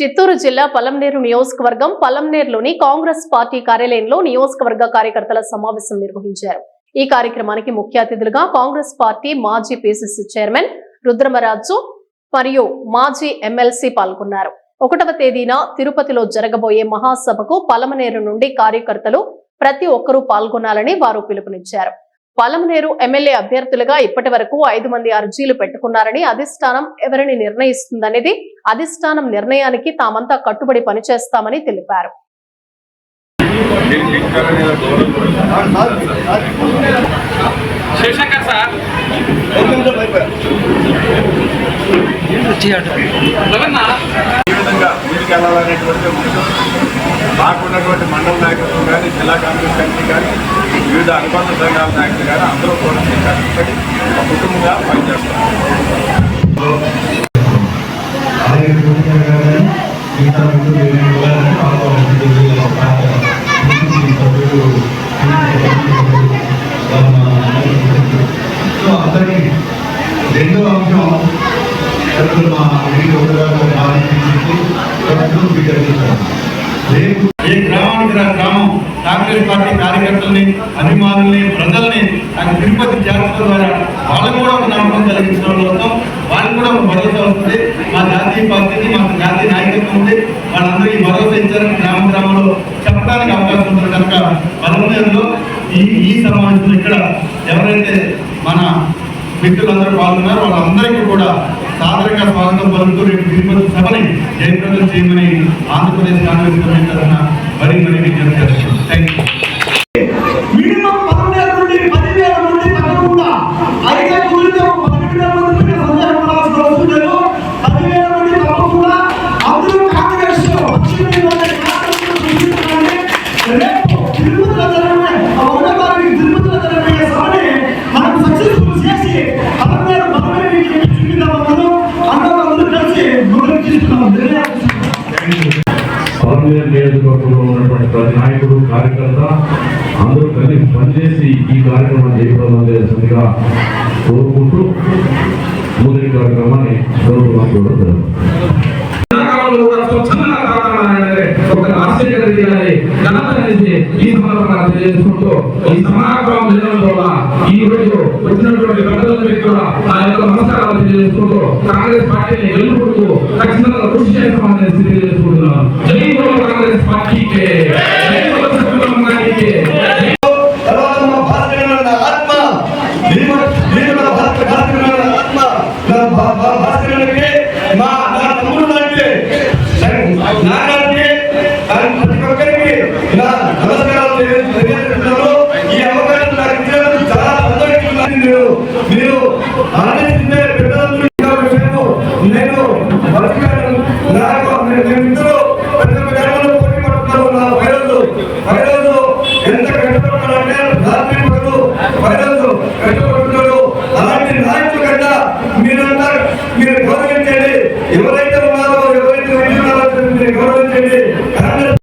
చిత్తూరు జిల్లా పలంనేరు నియోజకవర్గం పలంనేరులోని కాంగ్రెస్ పార్టీ కార్యాలయంలో నియోజకవర్గ కార్యకర్తల సమావేశం నిర్వహించారు. ఈ కార్యక్రమానికి ముఖ్య అతిథులుగా కాంగ్రెస్ పార్టీ మాజీ పిసిసి చైర్మన్ రుద్రమరాజు మరియు మాజీ ఎమ్మెల్సీ పాల్గొన్నారు. ఒకటవ తేదీన తిరుపతిలో జరగబోయే మహాసభకు పలమనేరు నుండి కార్యకర్తలు ప్రతి ఒక్కరూ పాల్గొనాలని వారు పిలుపునిచ్చారు. పలమనేరు ఎమ్మెల్యే అభ్యర్థులుగా ఇప్పటి వరకు ఐదు మంది అర్జీలు పెట్టుకున్నారని అధిష్టానం ఎవరిని నిర్ణయిస్తుందనేది అధిష్టానం నిర్ణయానికి తామంతా కట్టుబడి పనిచేస్తామని తెలిపారు. సార్. తీసుకెళ్ళాలనేటువంటి ఏ మాకున్నటువంటి మండల నాయకులు కానీ జిల్లా కాంగ్రెస్ కమిటీ కానీ వివిధ అనుబంధ సంఘాల నాయకులు కానీ అందరూ కూడా కష్టపడి ఒక కుటుంబంగా పనిచేస్తారు రెండో అంశం అసలు మా వీడి ఒకగారు రేపు ఏ గ్రామానికి రా గ్రామం కాంగ్రెస్ పార్టీ కార్యకర్తల్ని అభిమానుల్ని ప్రజల్ని తన తిరుపతి జాతర ద్వారా వాళ్ళకు కూడా ఒక నమ్మకం కలిగించడం కోసం వాళ్ళకి కూడా ఒక భరోసా వస్తుంది. మా జాతీయ పార్టీకి మా జాతీయ నాయకత్వం ఉంది. వాళ్ళందరికీ భరోసా ఇచ్చారని గ్రామ గ్రామంలో చెప్పడానికి అవకాశం ఉంటుంది కనుక పదమూడులో ఈ ఈ సమావేశంలో ఇక్కడ ఎవరైతే మన మిత్రులందరూ పాల్గొన్నారో వాళ్ళందరికీ సాదరంగా స్వాగతం పలుకుతూ రేపు తిరుపతి సభని జయప్రదం చేయమని ఆంధ్రప్రదేశ్ కాంగ్రెస్ కమిటీ తరఫున మరీ మరీ విజ్ఞప్తి చేస్తున్నాం. థ్యాంక్ యూ మినిమం పదకొండు తీసుకున్నాం నియోజకవర్గంలో ఉన్నటువంటి ప్రతి నాయకుడు కార్యకర్త అందరూ కలిసి పనిచేసి ఈ కార్యక్రమం జయప్రదం చేసిందిగా కోరుకుంటూ మొదటి కార్యక్రమాన్ని గౌరవం కూడా ఈ సందర్భంగా తెలియజేసుకుంటూ ఈ సమాగమం ఈ రోజు వచ్చినటువంటి కూడా యొక్క నమస్కారాలు తెలియజేసుకుంటూ కాంగ్రెస్ పార్టీని గెలుపుడుతూ ఖచ్చితంగా కృషి చేస్తామని జై బోలో కాంగ్రెస్ పార్టీకి. జై బోలో సత్యనారాయణ గారికి మా భాస్కరమైన